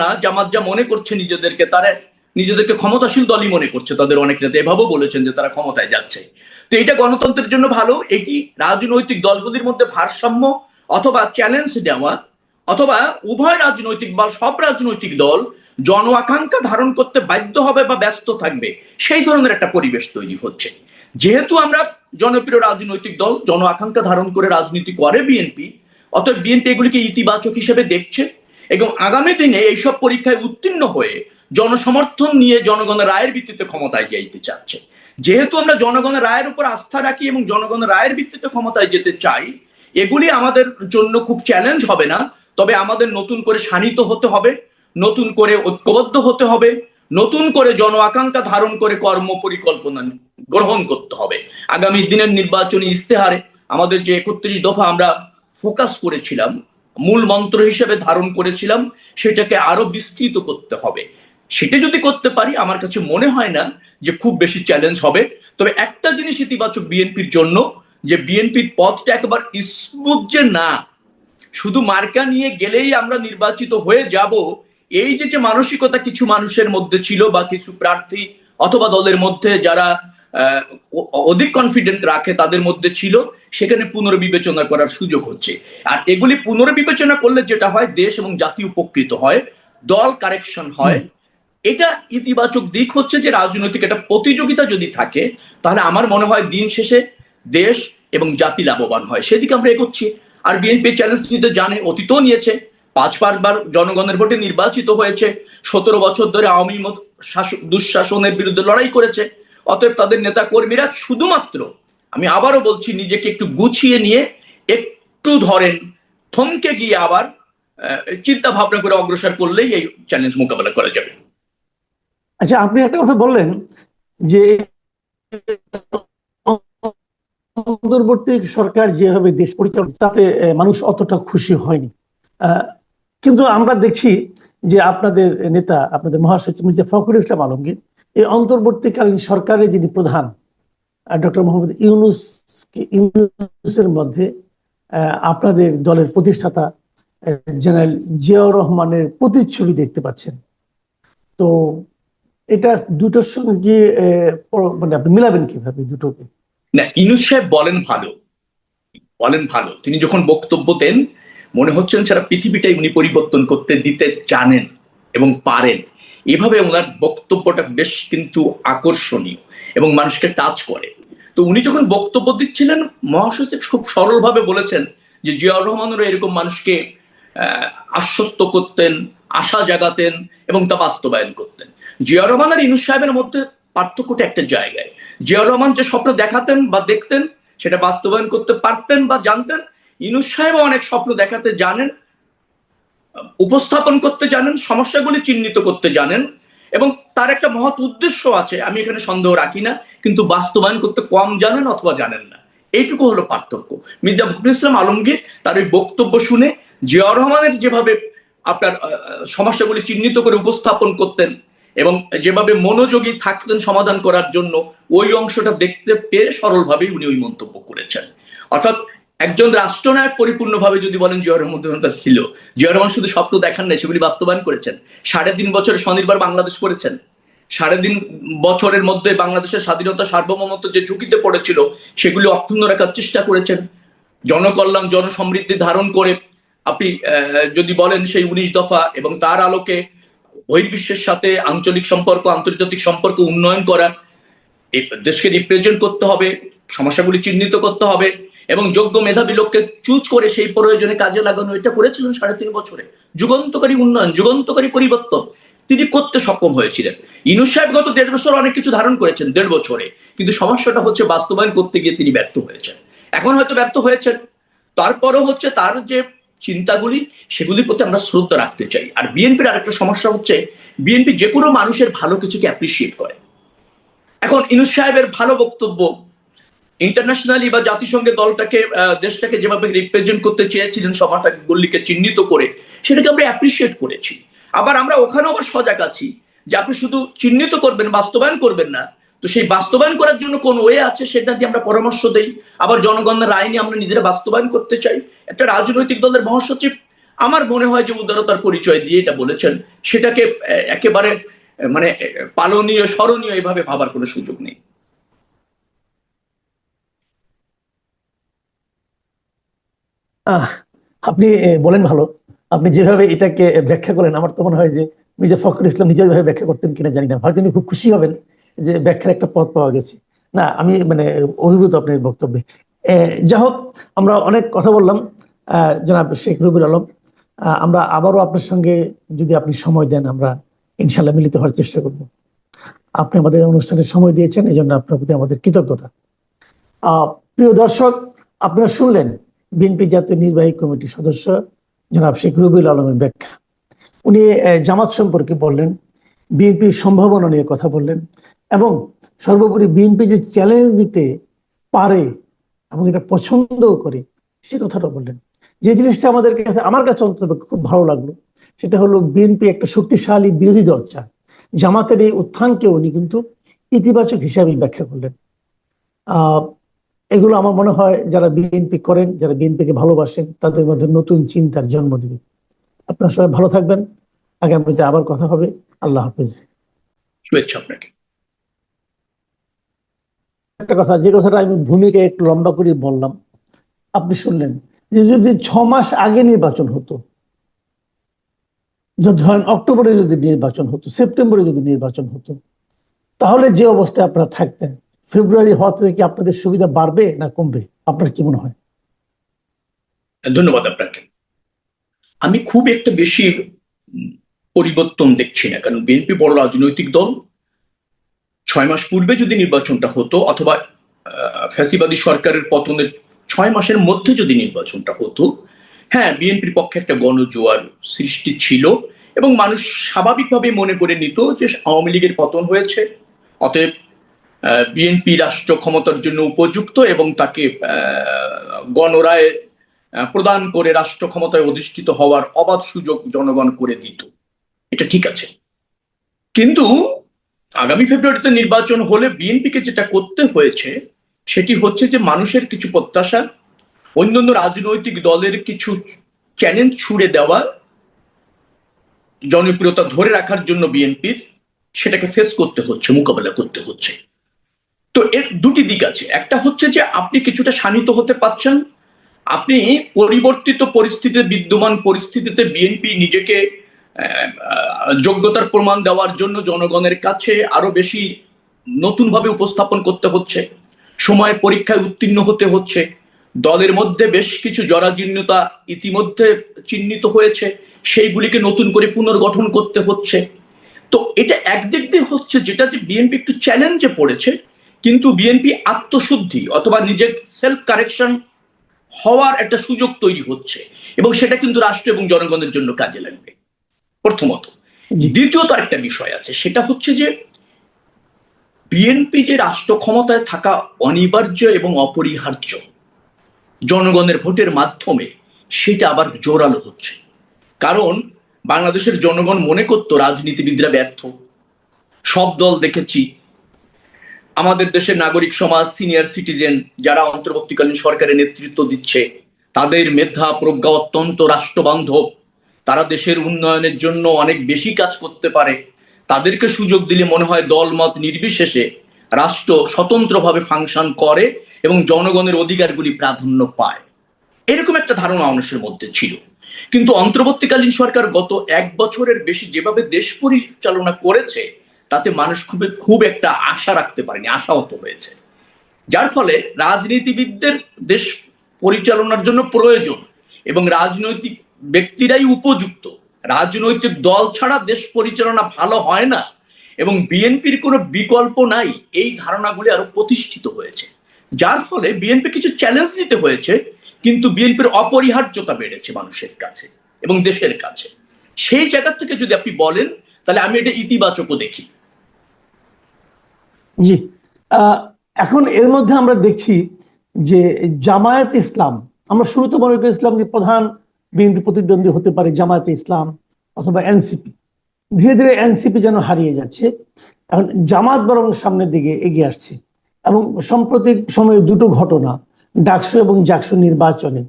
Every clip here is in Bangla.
না, জামাত যা মনে করছে নিজেদেরকে, তারা নিজেদেরকে ক্ষমতাশীল দলই মনে করছে, তাদের অনেক নেতা এভাবেও বলেছেন যে তারা ক্ষমতায় যাচ্ছে। তো এটা গণতন্ত্রের জন্য ভালো, এটি রাজনৈতিক দলগুলির মধ্যে ভারসাম্য অথবা চ্যালেঞ্জ দেওয়া অথবা উভয় রাজনৈতিক বা সব রাজনৈতিক দল জন আকাঙ্ক্ষা ধারণ করতে বাধ্য হবে বা ব্যস্ত থাকবে, সেই ধরনের একটা পরিবেশ তৈরি হচ্ছে। যেহেতু আমরা জনপ্রিয় রাজনৈতিক দল, জন আকাঙ্ক্ষা ধারণ করে রাজনীতি করে বিএনপি, অতএব বিএনপি এগুলিকে ইতিবাচক হিসেবে দেখছে এবং আগামী দিনে এইসব পরীক্ষায় উত্তীর্ণ হয়ে জনসমর্থন নিয়ে জনগণের রায়ের ভিত্তিতে ক্ষমতায় যাইতে চাচ্ছে। যেহেতু আমরা জনগণের রায়ের উপর আস্থা রাখি এবং জনগণের রায়ের ভিত্তিতে ক্ষমতায় যেতে চাই, এগুলি আমাদের জন্য খুব চ্যালেঞ্জ হবে না। তবে আমাদের নতুন করে শানিত হতে হবে, নতুন করে ঐক্যবদ্ধ হতে হবে, নতুন করে জন আকাঙ্ক্ষা ধারণ করে কর্ম পরিকল্পনা গ্রহণ করতে হবে। আগামী দিনের নির্বাচনী ইস্তেহারে আমাদের যে একত্রিশ দফা আমরা ফোকাস করেছিলাম মূল মন্ত্র হিসেবে ধারণ করেছিলাম, সেটাকে আরও বিস্তৃত করতে হবে। সেটা যদি করতে পারি, আমার কাছে মনে হয় না যে খুব বেশি চ্যালেঞ্জ হবে। তবে একটা জিনিস ইতিবাচক বিএনপির জন্য, যে বিএনপির পথটা একবার স্মুথ যে না, শুধু মার্কা নিয়ে গেলেই আমরা নির্বাচিত হয়ে যাব, এই যে যে মানসিকতা কিছু মানুষের মধ্যে ছিল বা কিছু প্রার্থী অথবা দলের মধ্যে যারা অধিক কনফিডেন্ট রাখে তাদের মধ্যে ছিল সেখানে পুনর্বিবেচনা করার সুযোগ হচ্ছে। আর এগুলি পুনর্বিবেচনা করলে যেটা হয় দেশ এবং জাতি উপকৃত হয় দল কারেকশন হয়। এটা ইতিবাচক দিক হচ্ছে যে রাজনৈতিক একটা প্রতিযোগিতা যদি থাকে তাহলে আমার মনে হয় দিন শেষে দেশ এবং জাতি লাভবান হয়। সেদিকে আমরা এগোচ্ছি। আর বিএনপি চ্যালেঞ্জ নিতে জানে অতীতও নিয়েছে। পাঁচ পাঁচবার জনগণের ভোটে নির্বাচিত হয়েছে। সতেরো বছর ধরে আওয়ামী মত- শাসক দুঃশাসনের বিরুদ্ধে লড়াই করেছে। অতএব তাদের নেতা কর্মীরা শুধুমাত্র, আমি আবারও বলছি, নিজেকে একটু গুছিয়ে নিয়ে একটু ধরেন থমকে গিয়ে আবার চিন্তা ভাবনা করে অগ্রসর করলেই এই চ্যালেঞ্জ মোকাবেলা করা যাবে। আচ্ছা আপনি একটা কথা বললেন যে অন্তর্বর্তী সরকার যেভাবে দেশ পরিচালনা তাতে মানুষ অতটা খুশি হয়নি। কিন্তু আমরা দেখছি যে আপনাদের নেতা, আপনাদের মহাসচিব মির্জা ফখরুল ইসলাম আলমগীর এই অন্তর্বর্তীকালীন সরকারের যিনি প্রধান ডক্টর মোহাম্মদ ইউনুস ইউনুসের মধ্যে আপনাদের দলের প্রতিষ্ঠাতা জেনারেল জিয়াউর রহমানের প্রতিচ্ছবি দেখতে পাচ্ছেন। তো এটা দুটোর সঙ্গে মানে আপনি মিলাবেন কীভাবে দুটোকে? না ইনুস সাহেব বলেন ভালো। বলেন ভালো। তিনি যখন বক্তব্য দেন, মনে হচ্ছেন সারা পৃথিবীটাই উনি পরিবর্তন করতে দিতে জানেন এবং পারেন। এভাবে ওনার বক্তব্যটা বেশ কিন্তু আকর্ষণীয় এবং মানুষকে টাচ করে। তো উনি যখন বক্তব্য দিচ্ছিলেন, মহাসচিব খুব সরলভাবে বলেছেন যে জিয়াউর রহমানেরও এরকম মানুষকে আশ্বস্ত করতেন, আশা জাগাতেন এবং তা বাস্তবায়ন করতেন। জিয়াউর রহমান আর ইনুস সাহেবের মধ্যে পার্থক্যটা একটা জায়গায়। জিয়াউর রহমান যে স্বপ্ন দেখাতেন বা দেখতেন, সেটা বাস্তবায়ন করতে পারতেন বা জানতেন। ইনুস সাহেবও অনেক স্বপ্ন দেখাতে জানেন উপস্থাপন করতে জানেন, সমস্যাগুলি চিহ্নিত করতে জানেন এবং তার একটা মহৎ উদ্দেশ্য আছে, আমি এখানে সন্দেহ রাখি না, কিন্তু বাস্তবায়ন করতে কম জানেন অথবা জানেন না। এইটুকু হলো পার্থক্য। মির্জা ফখরুল ইসলাম আলমগীর তার ওই বক্তব্য শুনে জিয়াউর রহমানের যেভাবে আপনার সমস্যাগুলি চিহ্নিত করে উপস্থাপন করতেন এবং যেভাবে মনোযোগী থাকতেন সমাধান করার জন্য, ওই অংশটা দেখতে পেয়ে সরলভাবেই উনি ওই মন্তব্য করেছেন। অর্থাৎ একজন রাষ্ট্রনায়ক পরিপূর্ণভাবে যদি বলেন জিয়া রহমান ছিল। জিয়া রহমান শুধু স্বপ্ন দেখান নাই, সেগুলি বাস্তবায়ন করেছেন। সাড়ে তিন বছরে স্বনির্ভর বাংলাদেশ করেছেন। সাড়ে তিন বছরের মধ্যে বাংলাদেশের স্বাধীনতা সার্বভৌমত্ব যে ঝুঁকিতে পড়েছিল, সেগুলি অক্ষুণ্ণ রাখার চেষ্টা করেছেন। জনকল্যাণ, জনসমৃদ্ধি ধারণ করে আপনি যদি বলেন সেই উনিশ দফা এবং তার আলোকে বহির্বিশ্বের সাথে আঞ্চলিক সম্পর্ক, আন্তর্জাতিক সম্পর্ক উন্নয়ন করা দেশকে রিপ্রেজেন্ট করতে হবে সমস্যাগুলি চিহ্নিত করতে হবে। এবং যোগ্য মেধাবী লোককে চুজ করে সেই প্রয়োজনে কাজে লাগানো এটা করেছিলেন সাড়ে তিন বছরে। যুগান্তকারী উন্নয়ন, যুগান্তকারী পরিবর্তন। তিনি করতে সক্ষম হয়েছিলেন। ইনুস সাহেব গত দেড় বছর অনেক কিছু ধারণ করেছেন, দেড় বছরে। কিন্তু সমস্যাটা হচ্ছে বাস্তবায়ন করতে গিয়ে তিনি ব্যর্থ হয়েছেন। এখন হয়তো ব্যর্থ হয়েছেন। তারপরও হচ্ছে তার যে চিন্তাগুলি, সেগুলির প্রতি আমরা শ্রদ্ধা রাখতে চাই। আর বিএনপির আরেকটা সমস্যা হচ্ছে, বিএনপি যে কোনো মানুষের ভালো কিছুকে অ্যাপ্রিসিয়েট করে। এখন ইনুস সাহেবের ভালো বক্তব্য ইন্টারন্যাশনালি বা জাতিসংঘের দলটাকে দেশটাকে যেভাবে রিপ্রেজেন্ট করতে চেয়েছিলেন সমাজটা গল্লিকে চিহ্নিত করে, সেটাকে আমরা অ্যাপ্রিসিয়েট করেছি। আবার আমরা ওখানেও আবার সজাগ আছি যে আপনি শুধু চিহ্নিত করবেন, বাস্তবায়ন করবেন না। তো সেই বাস্তবায়ন করার জন্য কোন ওয়ে আছে সেটা দিয়ে আমরা পরামর্শ দেই। আবার জনগণের রায় আমরা নিজেরা বাস্তবায়ন করতে চাই। একটা রাজনৈতিক দলের মহাসচিব আমার মনে হয় যে উদারতার পরিচয় দিয়ে এটা বলেছেন। সেটাকে একেবারে মানে পালনীয়, স্মরণীয় এভাবে ভাবার কোনো সুযোগ নেই। আপনি বলেন ভালো। আপনি যেভাবে এটাকে ব্যাখ্যা করেন আমার তো মনে হয় যে মির্জা ফখরুল ইসলাম নিজে ভাবে ব্যাখ্যা করতেন কিনা জানি না। হয়তো খুব খুশি হবেন যে ব্যাখ্যার একটা পথ পাওয়া গেছে। না, আমি মানে অভিভূত আপনার বক্তব্যে। যা হোক, আমরা অনেক কথা বললাম জনাব শেখ রবিউল আলম। আমরা আবারও আপনার সঙ্গে যদি আপনি সময় দেন, আমরা ইনশাল্লাহ মিলিত হওয়ার চেষ্টা করব। আপনি আমাদের অনুষ্ঠানে সময় দিয়েছেন এই জন্য আপনার প্রতি আমাদের কৃতজ্ঞতা। প্রিয় দর্শক, আপনারা শুনলেন বিএনপি জাতীয় নির্বাহী কমিটির সদস্য জনাব শেখ রবিউল আলমের ব্যাখ্যা। উনি জামাত সম্পর্কে বললেন, বিএনপির সম্ভাবনা নিয়ে কথা বললেন এবং সর্বোপরি বিএনপি যে চ্যালেঞ্জ দিতে পারে এবং এটা পছন্দও করে সে কথাটা বললেন। যে জিনিসটা আমাদের কাছে, আমার কাছে অন্তত খুব ভালো লাগল, সেটা হলো বিএনপি একটা শক্তিশালী বিরোধী দল জামাতের এই উত্থানকে উনি কিন্তু ইতিবাচক হিসাবে ব্যাখ্যা করলেন। আহ এগুলো আমার মনে হয় যারা বিএনপি করেন যারা বিএনপিকে ভালোবাসেন তাদের মধ্যে নতুন চিন্তার জন্ম দিবে। আপনারা সবাই ভালো থাকবেন। আগামীতে আবার কথা হবে। আল্লাহ হাফিজ। শুভেচ্ছা আপনাকে। একটা কথা যে কথাটা আমি ভূমিকা একটু লম্বা করে বললাম। আপনি শুনলেন যে যদি ছ মাস আগে নির্বাচন হতো যদি ধরেন অক্টোবরে যদি নির্বাচন হতো সেপ্টেম্বরে যদি নির্বাচন হতো তাহলে যে অবস্থায় আপনারা থাকতেন ফেব্রুয়ারি হওয়া থেকে কি আপনাদের সুবিধা বাড়বে না কমবে? আপনার কি মনে হয়? ধন্যবাদ আপনাকে। আমি খুব একটা বেশি পরিবর্তন দেখছি না, কারণ বিএনপি বড় রাজনৈতিক দল। ছয় মাস পূর্বে যদি নির্বাচনটা হতো, অথবা ফ্যাসিবাদী সরকারের পতনের ছয় মাসের মধ্যে যদি নির্বাচনটা হতো হ্যাঁ বিএনপির পক্ষে একটা গণজোয়ার সৃষ্টি ছিল এবং মানুষ স্বাভাবিকভাবে মনে করে নিত যে আওয়ামী লীগের পতন হয়েছে। অতএব বিএনপি রাষ্ট্র ক্ষমতার জন্য উপযুক্ত এবং তাকে গণরায় প্রদান করে রাষ্ট্র ক্ষমতায় অধিষ্ঠিত হওয়ার অবাধ সুযোগ জনগণ করে দিত। এটা ঠিক আছে। কিন্তু আগামী ফেব্রুয়ারিতে নির্বাচন হলে বিএনপিকে যেটা করতে হয়েছে, সেটি হচ্ছে যে মানুষের কিছু প্রত্যাশা, অন্যান্য রাজনৈতিক দলের কিছু চ্যালেঞ্জ ছুড়ে দেওয়া, জনপ্রিয়তা ধরে রাখার জন্য বিএনপির, সেটাকে ফেস করতে হচ্ছে, মোকাবেলা করতে হচ্ছে। তো এর দুটি দিক আছে। একটা হচ্ছে যে আপনি কিছুটা শানিত হতে পারছেন আপনি পরিবর্তিত পরিস্থিতিতে, বিদ্যমান পরিস্থিতিতে বিএনপি নিজেকে যোগ্যতার প্রমাণ দেওয়ার জন্য জনগণের কাছে আরও বেশি নতুনভাবে উপস্থাপন করতে হচ্ছে। সময় পরীক্ষায় উত্তীর্ণ হতে হচ্ছে। দলের মধ্যে বেশ কিছু জরাজীর্ণতা ইতিমধ্যে চিহ্নিত হয়েছে। সেইগুলিকে নতুন করে পুনর্গঠন করতে হচ্ছে। তো এটা একদিক দিয়ে হচ্ছে যেটা যে বিএনপি একটু চ্যালেঞ্জে পড়েছে। কিন্তু বিএনপি আত্মশুদ্ধি অথবা নিজের সেলফ কারেকশন হওয়ার একটা সুযোগ তৈরি হচ্ছে এবং সেটা কিন্তু রাষ্ট্র এবং জনগণের জন্য কাজে লাগবে। প্রথমত দ্বিতীয়ত একটা বিষয় আছে সেটা হচ্ছে যে বিএনপি যে রাষ্ট্র ক্ষমতায় থাকা অনিবার্য এবং অপরিহার্য জনগণের ভোটের মাধ্যমে সেটা আবার জোরালো হচ্ছে। কারণ বাংলাদেশের জনগণ মনে করত রাজনীতিবিদরা ব্যর্থ। সব দল দেখেছি আমাদের দেশের নাগরিক সমাজ সিনিয়র সিটিজেন যারা অন্তর্বর্তীকালীন সরকারের নেতৃত্ব দিচ্ছে, তাদের মেধা, প্রজ্ঞা অত্যন্ত রাষ্ট্রবান্ধব। তারা দেশের উন্নয়নের জন্য অনেক বেশি কাজ করতে পারে। তাদেরকে সুযোগ দিলে মনে হয় দলমত নির্বিশেষে রাষ্ট্র স্বতন্ত্রভাবে ফাংশন করে এবং জনগণের অধিকারগুলি প্রাধান্য পায়। এরকম একটা ধারণা মানুষের মধ্যে ছিল। কিন্তু অন্তর্বর্তীকালীন সরকার গত এক বছরের বেশি যেভাবে দেশ পরিচালনা করেছে তাতে মানুষ খুব খুব একটা আশা রাখতে পারেনি, আশাহত হয়েছে। যার ফলে রাজনীতিবিদদের দেশ পরিচালনার জন্য প্রয়োজন এবং রাজনৈতিক ব্যক্তিরাই উপযুক্ত। রাজনৈতিক দল ছাড়া দেশ পরিচালনা ভালো হয় না এবং বিএনপির কোনো বিকল্প নাই, এই ধারণাগুলি আরও প্রতিষ্ঠিত হয়েছে। যার ফলে বিএনপি কিছু চ্যালেঞ্জ নিতে হয়েছে, কিন্তু বিএনপির অপরিহার্যতা বেড়েছে মানুষের কাছে এবং দেশের কাছে। সেই জায়গা থেকে যদি আপনি বলেন, তাহলে আমি এটা ইতিবাচকও দেখি। জি। এখন এর মধ্যে আমরা দেখছি যে জামায়াত ইসলাম, আমরা শুরুতে মনে করেছিলাম যে প্রধান বিএনপি প্রতিদ্বন্দ্বী হতে পারে জামায়াতে ইসলাম অথবা এনসিপি। ধীরে ধীরে এনসিপি যেন হারিয়ে যাচ্ছে, এখন জামাত বরং সামনের দিকে এগিয়ে আসছে এবং সাম্প্রতিক সময়ে দুটো ঘটনা, ডাকসু এবং জাকসু নির্বাচনে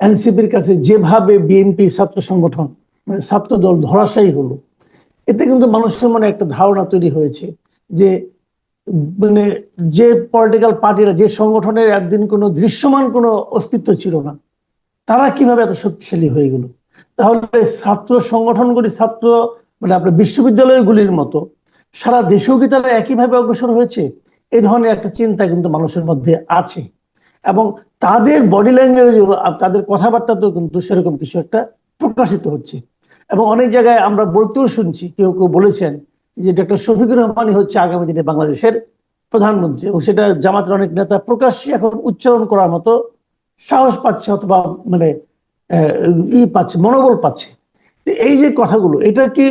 এনসিপির কাছে যেভাবে বিএনপি ছাত্র সংগঠন মানে ছাত্র দল ধরাশায়ী হলো, এতে কিন্তু মানুষের মনে একটা ধারণা তৈরি হয়েছে যে মানে যে পলিটিক্যাল পার্টিরা যে সংগঠনের একদিন কোনো দৃশ্যমান কোনো অস্তিত্ব ছিল না, তারা কীভাবে এত শক্তিশালী হয়ে গেল? তাহলে ছাত্র সংগঠনগুলি, ছাত্র মানে আপনার বিশ্ববিদ্যালয়গুলির মতো, সারা দেশেও কি তারা একইভাবে অগ্রসর হয়েছে? এই ধরনের একটা চিন্তা কিন্তু মানুষের মধ্যে আছে। এবং তাদের বডি ল্যাঙ্গুয়েজ তাদের কথাবার্তাতেও কিন্তু সেরকম কিছু একটা প্রকাশিত হচ্ছে। এবং অনেক জায়গায় আমরা বলতেও শুনছি, কেউ কেউ বলেছেন যে ডক্টর শফিকুর রহমানই হচ্ছে আগামী দিনে বাংলাদেশের প্রধানমন্ত্রী এবং সেটা জামাতের অনেক নেতা প্রকাশ্যে এখন উচ্চারণ করার মতো সাহস পাচ্ছে অথবা মানে ই পাচ্ছে, মনোবল পাচ্ছে। এই যে কথাগুলো, এটা কি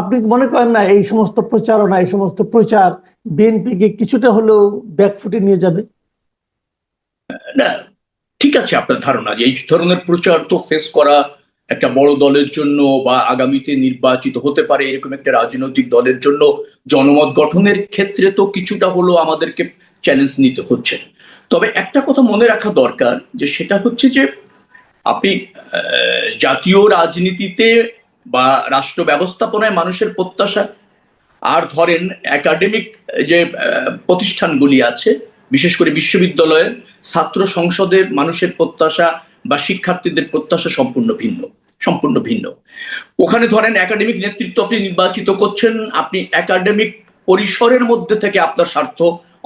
আপনি মনে করেন না এই সমস্ত প্রচারণা, এই সমস্ত প্রচার বিএনপিকে কিছুটা হলেও ব্যাকফুটে নিয়ে যাবে? না, ঠিক আছে আপনার ধারণা যে এই ধরনের প্রচার তো ফেস করা একটা বড় দলের জন্য বা আগামীতে নির্বাচিত হতে পারে এরকম একটা রাজনৈতিক দলের জন্য জনমত গঠনের ক্ষেত্রে তো কিছুটা হলেও আমাদেরকে চ্যালেঞ্জ নিতে হচ্ছে। তবে একটা কথা মনে রাখা দরকার যে সেটা হচ্ছে যে আপনি জাতীয় রাজনীতিতে বা রাষ্ট্র ব্যবস্থাপনায় মানুষের প্রত্যাশা, আর ধরেন একাডেমিক যে প্রতিষ্ঠানগুলি আছে, বিশেষ করে বিশ্ববিদ্যালয়ের ছাত্র সংসদের মানুষের প্রত্যাশা বা শিক্ষার্থীদের প্রত্যাশা সম্পূর্ণ ভিন্ন সম্পূর্ণ ভিন্ন। ওখানে ধরেন একাডেমিক নেতৃত্ব আপনি নির্বাচিত করছেন, আপনি একাডেমিক পরিসরের মধ্যে থেকে আপনার স্বার্থ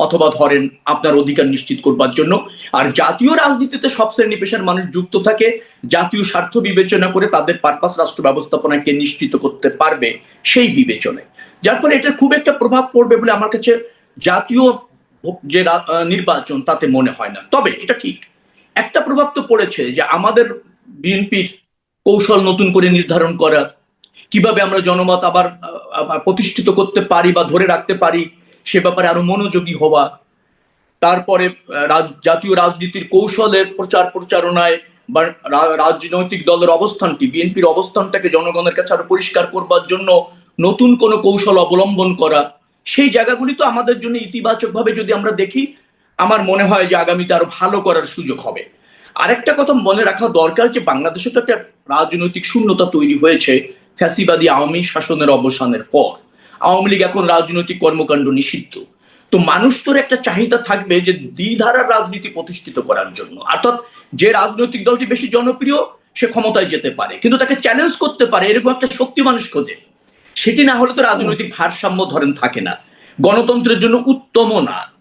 অথবা ধরেন আপনার অধিকার নিশ্চিত করবার জন্য। আর জাতীয় রাজনীতিতে সব শ্রেণি পেশার মানুষ যুক্ত থাকে, জাতীয় স্বার্থ বিবেচনা করে তাদের পারপাস রাষ্ট্র ব্যবস্থাপনাকে নিশ্চিত করতে পারবে সেই বিবেচনায়। যার ফলে এটা খুব একটা প্রভাব পড়বে বলে আমার কাছে জাতীয় যে নির্বাচন তাতে মনে হয় না। তবে এটা ঠিক একটা প্রভাব তো পড়েছে যে আমাদের বিএনপির কৌশল নতুন করে নির্ধারণ করা, কীভাবে আমরা জনমত আবার প্রতিষ্ঠিত করতে পারি বা ধরে রাখতে পারি সে ব্যাপারে আরও মনোযোগী হওয়া, তারপরে জাতীয় রাজনীতির কৌশলের প্রচার প্রচারণায় বা রাজনৈতিক দলের অবস্থানটি, বিএনপির অবস্থানটাকে জনগণের কাছে আরও পরিষ্কার করবার জন্য নতুন কোনো কৌশল অবলম্বন করা, সেই জায়গাগুলি তো আমাদের জন্য ইতিবাচকভাবে যদি আমরা দেখি আমার মনে হয় যে আগামীতে আরও ভালো করার সুযোগ হবে। আরেকটা কথা মনে রাখা দরকার যে বাংলাদেশে তো একটা রাজনৈতিক শূন্যতা তৈরি হয়েছে ফ্যাসিবাদী আওয়ামী শাসনের অবসানের পর। আওয়ামী লীগ এখন রাজনৈতিক কর্মকাণ্ড নিষিদ্ধ। তো মানুষ তোর একটা চাহিদা থাকবে যে দ্বিধারার রাজনীতি প্রতিষ্ঠিত করার জন্য। অর্থাৎ যে রাজনৈতিক দলটি বেশি জনপ্রিয়, সে ক্ষমতায় যেতে পারে। কিন্তু তাকে চ্যালেঞ্জ করতে পারে, এরকম একটা শক্তি মানুষ খোঁজে। সেটি না হলে তো রাজনৈতিক ভারসাম্য ধরেন থাকে না। গণতন্ত্রের জন্য উত্তম না।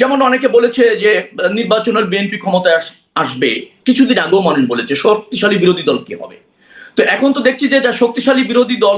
যেমন অনেকে বলেছে যে, নির্বাচনের বিএনপি ক্ষমতায় আসবে। কিছুদিন আগেও মানুষ বলেছে, শক্তিশালী বিরোধী দল কি হবে? তো এখন তো দেখছি যে, এটা শক্তিশালী বিরোধী দল